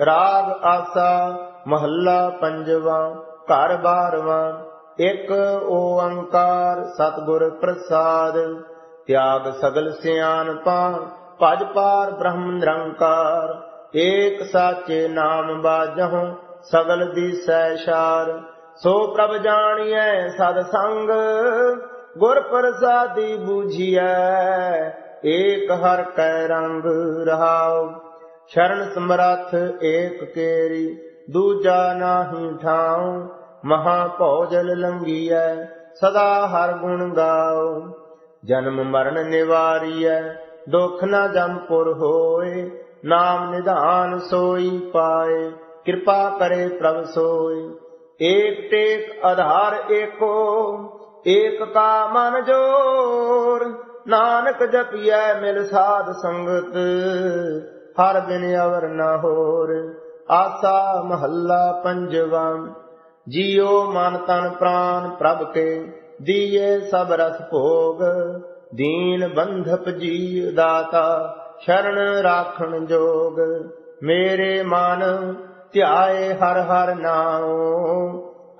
ਰਾਗ ਆਸਾ ਮਹੱਲਾ ਪੰਜਵਾ, ਘਰ ਬਾਰਵਾ, ਇੱਕ ਓੰਕਾਰ ਸਤਿਗੁਰ ਪ੍ਰਸਾਦ, ਤਿਆਗ ਸਗਲ ਸਿਆਣਪਾ ਭਜ ਪਾਰ ਬ੍ਰਹਮ ਨਿਰੰਕਾਰ, ਏਕ ਸਾਚੇ ਨਾਮ ਬਾਜਹੁ ਸਗਲ ਦੀਸੈ ਸ਼ਾਰ ਸੋ ਪ੍ਰਭ ਜਾਣੀਐ ਸਦ ਸੰਗ, ਗੁਰ ਪ੍ਰਸਾਦੀ ਬੂਝੀਐ, ਏਕ ਹਰ ਕੈ ਰੰਗ ਰਹਾਉ। ਸ਼ਰਨ ਸਮਰੱਥ ਏਕ ਕੇਰੀ, ਦੂਜਾ ਨਾਹੀ ਠਾਉ, ਮਹਾ ਭੋਜਲ ਲੰਗੀਐ, ਸਦਾ ਹਰ ਗੁਣ ਗਾਓ ਜਨਮ ਮਰਨ ਨਿਵਾਰੀਐ, ਦੁਖ ਨ ਜਮਪੁਰ ਹੋਏ, ਨਾਮ ਨਿਧਾਨ ਸੋਈ ਪਾਏ, ਕਿਰਪਾ ਕਰੇ ਪ੍ਰਭ ਸੋਈ ਏਕ ਟੇਕ ਆਧਾਰ ਏਕੋ, ਏਕ ਕਾ ਮਨ ਜੋਰ, ਨਾਨਕ ਜਪੀਐ ਮਿਲ ਸਾਧ ਸੰਗਤ। ਹਰ ਬਿਨ ਅਵਰ ਨਾ ਹੋਰ। ਆਸਾ ਮਹੱਲਾ ਪੰਜਵਾ, ਜੀਉ ਮਨ ਤਨ ਪ੍ਰਾਨ ਪ੍ਰਭ ਕੇ, ਦੀਏ ਸਭ ਰਸ ਭੋਗ। ਦੀਨ ਬੰਧਪ ਜੀ ਦਾਤਾ, ਸ਼ਰਨ ਰਾਖਣ ਜੋਗ। ਮੇਰੇ ਮਨ ਧਿਆਏ ਹਰ ਹਰ ਨਾਉ,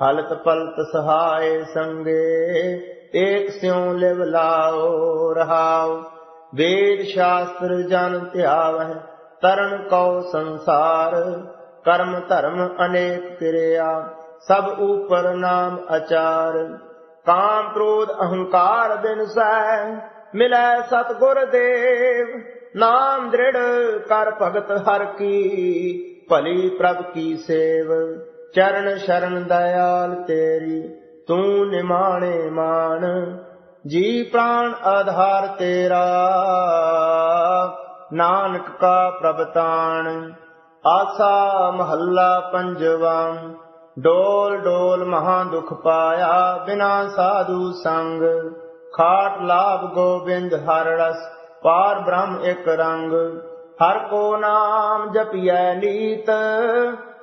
ਹਲਤ ਪਲਤ ਸਹਾਏ ਸੰਗੇ, ਏਕ ਸਿਉ ਲਿਵ ਲਾਓ ਰਹਾਉ। ਵੇਦ ਸ਼ਾਸਤਰ ਜਨ ਧਿਆਵਹਿ ਤਰਨ ਕਉ ਸੰਸਾਰ, ਕਰਮ ਧਰਮ ਅਨੇਕ ਕਿਰਿਆ ਸਭ ਉਪਰ ਨਾਮ ਅਚਾਰ ਕਾਮ ਕ੍ਰੋਧ ਅਹੰਕਾਰ ਬਿਨ ਸੈ ਮਿਲੈ ਸਤਗੁਰ ਦੇਵ। ਨਾਮ ਦ੍ਰਿੜ ਕਰ ਭਗਤ ਹਰ ਕੀ, ਭਲੀ ਪ੍ਰਭ ਕੀ ਸੇਵ। ਚਰਨ ਸ਼ਰਨ ਦਇਆਲ ਤੇਰੀ, ਤੂੰ ਨਿਮਾਣੇ ਮਾਨ। ਜੀ ਪ੍ਰਾਣ ਆਧਾਰ ਤੇਰਾ। ਨਾਨਕ ਕਾ ਪ੍ਰਭ ਆਸਾ ਮਹੱਲਾ ਪੰਜਵਾ। ਡੋਲ ਡੋਲ ਮਹਾ ਦੁਖ ਪਾਇਆ ਬਿਨਾ ਸਾਧੂ ਸੰਗ। ਖਾਟ ਲਾਭ ਗੋਬਿੰਦ ਹਰ ਰਸ, ਪਾਰ ਬ੍ਰਹਮ ਇਕ ਰੰਗ। ਹਰ ਕੋ ਨਾਮ ਜਪਿਐ ਨੀਤ,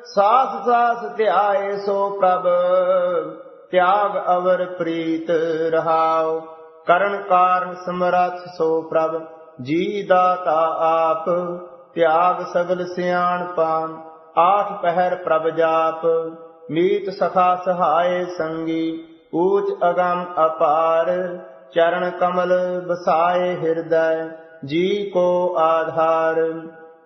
ਸਾਸ ਸਾਸ ਧਿਆਏ ਸੋ ਪ੍ਰਭ। ਤਿਆਗ ਅਵਰ ਪ੍ਰੀਤ ਰਹਾਉ, ਕਰਨ ਕਾਰਨ ਸਮਰੱਥ ਸੋ ਪ੍ਰਭ। ਜੀ ਦਾਤਾ ਆਪ, ਤਿਆਗ ਸਗਲ ਸਿਆਣਪਾ ਆਠ ਪਹਿਰ ਪ੍ਰਭ ਜਾਪ, ਮੀਤ ਸਖਾ ਸਹਾਏ ਸੰਗੀ, ਊਚ ਅਗੰਮ ਅਪਾਰ, ਚਰਨ ਕਮਲ ਬਸਾਏ ਹਿਰਦੈ, ਜੀ ਕੋ ਆਧਾਰ।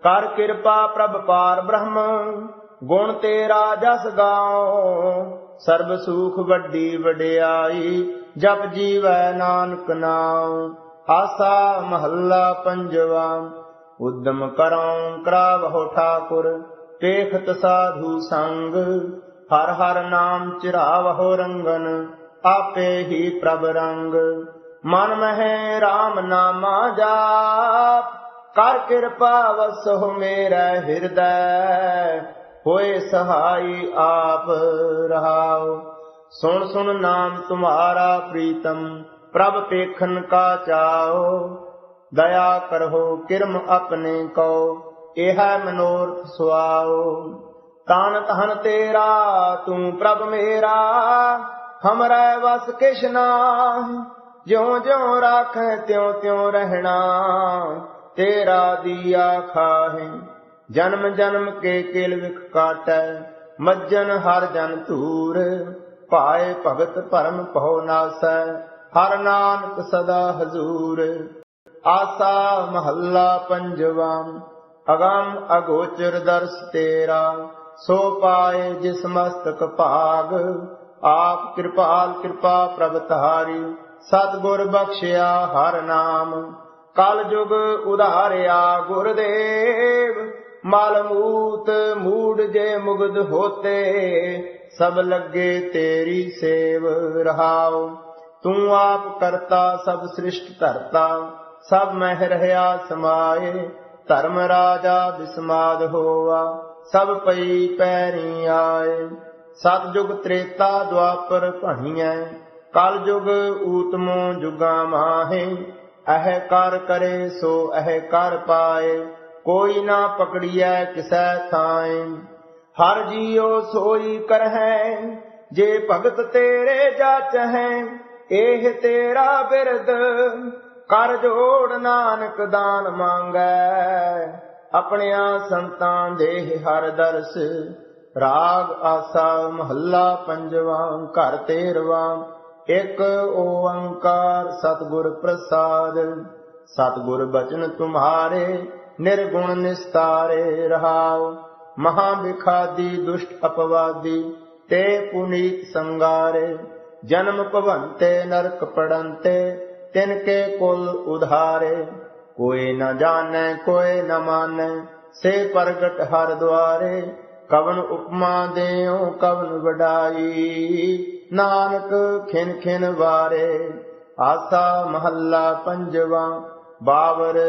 ਕਰ ਕਿਰਪਾ ਪ੍ਰਭ ਪਾਰ ਬ੍ਰਹਮ, ਗੁਣ ਤੇਰਾ ਜਸ ਗਾਓ ਸਰਬ ਸੁਖ ਵੱਡੀ ਵਡਿਆਈ, ਜਪ ਜੀਵੈ ਨਾਨਕ ਨਾਮ ਆਸਾ ਮਹੱਲਾ ਪੰਜਵਾ, ਉਦਮ ਕਰਉ ਕਰਾਵਹੁ ਠਾਕੁਰ, ਤੇਖਤ ਸਾਧੂ ਸੰਗ, ਹਰ ਹਰ ਨਾਮ ਚਿਰਾਵਹੁ ਰੰਗਨ, ਆਪੇ ਹੀ ਪ੍ਰਭ ਰੰਗ। ਮਨ ਮਹਿ RAM ਨਾਮਾ ਜਾਪ, ਕਰ ਕਿਰਪਾ ਵਸਹੁ ਮੇਰਾ ਹਿਰਦੈ, ਹੋਏ ਸਹਾਈ ਆਪ ਰਹਾਉ। ਸੁਣ ਸੁਣ ਨਾਮ ਤੁਮਾਰਾ ਪ੍ਰੀਤਮ ਪ੍ਰਭ ਪੇਖਨ ਕਾ ਚਾਓ, ਦਇਆ ਕਰੋ ਕਿਰਮ ਆਪਣੇ ਕੋ ਇਹ ਮਨੋਰਥ ਸੁਆਓ। ਤਾਨ ਤਹਨ ਤੇਰਾ, ਤੂੰ ਪ੍ਰਭ ਮੇਰਾ, ਹਮਰੈ ਵਸ ਕਿਛ ਜਿਉ ਜਿਉ ਰਾਖੈ ਤਿਉ ਤਿਉ ਰਹਿਣਾ, ਤੇਰਾ ਦੀਆ ਖਾਹੇ। ਜਨਮ ਜਨਮ ਕੇ ਕਿਲ ਵਿਖ ਕਾਟੈ, ਮੱਜਨ ਹਰ ਜਨ ਧੂਰ, ਭਾਏ ਭਗਤ ਭਰਮ ਭਉ ਨਾਸੈ। ਹਰ ਨਾਨਕ ਸਦਾ ਹਜ਼ੂਰ। ਆਸਾ ਮਹੱਲਾ ਪੰਜਵਾ, ਅਗੰਮ ਅਗੋਚਰ ਦਰਸ ਤੇਰਾ, ਸੋ ਪਾਏ ਜਿਸ ਮਸਤਕ ਭਾਗ। ਆਪ ਕਿਰਪਾਲ ਕਿਰਪਾ ਪ੍ਰਭ ਤਾਰੀ ਸਤਿਗੁਰ ਬਖਸ਼ਿਆ ਹਰ ਨਾਮ। ਕਲ ਜੁਗ ਉਧਾਰਿਆ ਗੁਰਦੇਵ, ਮਲ ਮੂਤ ਮੂੜ ਜੇ ਮੁਗਦ ਹੋਤੇ, ਸਭ ਲੱਗੇ ਤੇਰੀ ਸੇਵ ਰਹਾਓ ਤੂੰ ਆਪ ਕਰਤਾ ਸਭ ਸ੍ਰਿਸ਼ਟ ਧਰਤਾ, ਸਭ ਮਹਿ ਰਹਾ ਸਮਾਏ, ਧਰਮ ਰਾਜਾ ਬਿਸਮਾਦ ਹੋਆ, ਸਭ ਪਈ ਪੈਰੀ ਆਏ। ਸਤਜੁਗ ਤ੍ਰੇਤਾ ਦੁਆਪਰ ਭਣੀਐ ਕਲ ਊਤਮੋ ਜੁਗਾ ਮਾਹੇ ਅਹਿ ਕਰ ਕਰੇ ਸੋ ਅਹਿ ਕਰ ਪਾਏ, ਕੋਈ ਨਾ ਪਕੜੀਐ ਕਿਸੈ ਥਾਏ। ਹਰ ਜੀਉ ਸੋਈ ਕਰਹਿ, ਜੇ ਭਗਤ ਤੇਰੇ ਜਾਚ ਹੈ ਇਹ ਤੇਰਾ ਬਿਰਦ ਕਰ ਜੋੜ ਨਾਨਕ ਦਾਨ ਮੰਗੈ। ਆਪਣਿਆਂ ਸੰਤਾਂ ਦੇ ਹਰ ਦਰਸ, ਰਾਗ ਆਸਾ ਮਹੱਲਾ ਪੰਜਵਾਂ, ਘਰ ਤੇਰਵਾਂ। ਇੱਕ ਓੰਕਾਰ ਸਤਿਗੁਰ ਪ੍ਰਸਾਦ, ਸਤਿਗੁਰ ਬਚਨ ਤੁਮਾਰੇ, ਨਿਰਗੁਣ ਨਿਸਤਾਰੇ ਰਹਾਓ ਮਹਾ ਵਿਖਾਦੀ ਦੁਸ਼ਟ ਅਪਵਾਦੀ, ਤੇ ਪੁਨੀਤ ਸੰਗਾਰੇ। ਜਨਮ ਭਵੰਤੇ ਨਰਕ ਪੜੰਤੇ, ਤਿਨ ਕੇ ਕੁਲ ਉਧਾਰੇ। ਕੋਈ ਨਾ ਜਾਣੈ, ਕੋਈ ਨਾ ਮਾਨੈ, ਸੇ ਪ੍ਰਗਟ ਹਰ ਦੁਆਰੇ। ਕਵਨ ਉਪਮਾ ਦੇਉ, ਕਵਨ ਵਡਾਈ। ਨਾਨਕ ਖਿਨ ਖਿਨ ਵਾਰੇ, ਆਸਾ ਮਹੱਲਾ ਪੰਜਵਾ। ਬਾਵਰ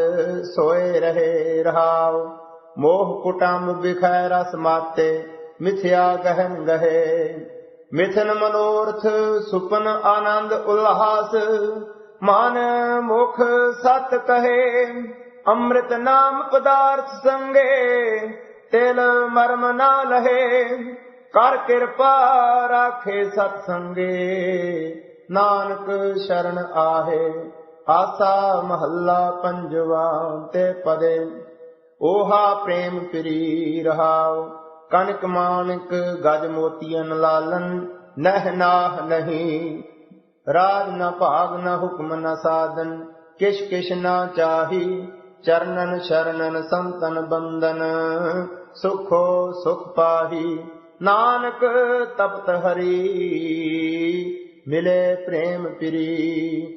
ਸੋਏ ਰਹੇ ਰਹਾਉ। ਮੋਹ ਕੁਟੰਬ ਵਿਖੈ ਰਸ ਮਾਤੇ, ਮਿਥਿਆ ਗਹਿਨ ਗਹੇ। ਮਿਥਨ ਮਨੋਰਥ ਸੁਪਨ ਆਨੰਦ ਉਲਹਾਸ, ਮਨ ਮੁਖ ਸਤ ਕਹੇ, ਅੰਮ੍ਰਿਤ ਨਾਮ ਪਦਾਰਥ ਸੰਗੇ, ਤਿਲ ਮਰਮ ਨਾ ਲਹੇ, ਕਰ ਕਿਰਪਾ ਰਾਖੇ ਸਤ ਸੰਗੇ। ਨਾਨਕ ਸ਼ਰਨ ਆਹੇ, ਆਸਾ ਮਹੱਲਾ ਪੰਜਵਾ ਤੇ ਪਦੇ, ਓਹਾ ਪ੍ਰੇਮ ਪ੍ਰੀ ਰਹਾਉ। ਕਨਕ ਮਾਨਕ ਗਜ ਮੋਤੀਨ ਲਾਲਨ, ਨਹਿ ਨਾਹ ਨਹੀਂ। ਰਾਜ ਨ ਭਾਗ ਨ ਹੁਕਮ ਨ ਸਾਧਨ, ਕਿਛ ਕਿਛ ਨਾ ਚਾਹੀ, ਚਰਨਨ ਸ਼ਰਨਨ ਸੰਤਨ ਬੰਦਨ ਸੁਖੋ ਸੁਖ ਪਾਹੀ, ਨਾਨਕ ਤਪਤ ਹਰੀ, ਮਿਲੇ ਪ੍ਰੇਮ ਪ੍ਰੀ।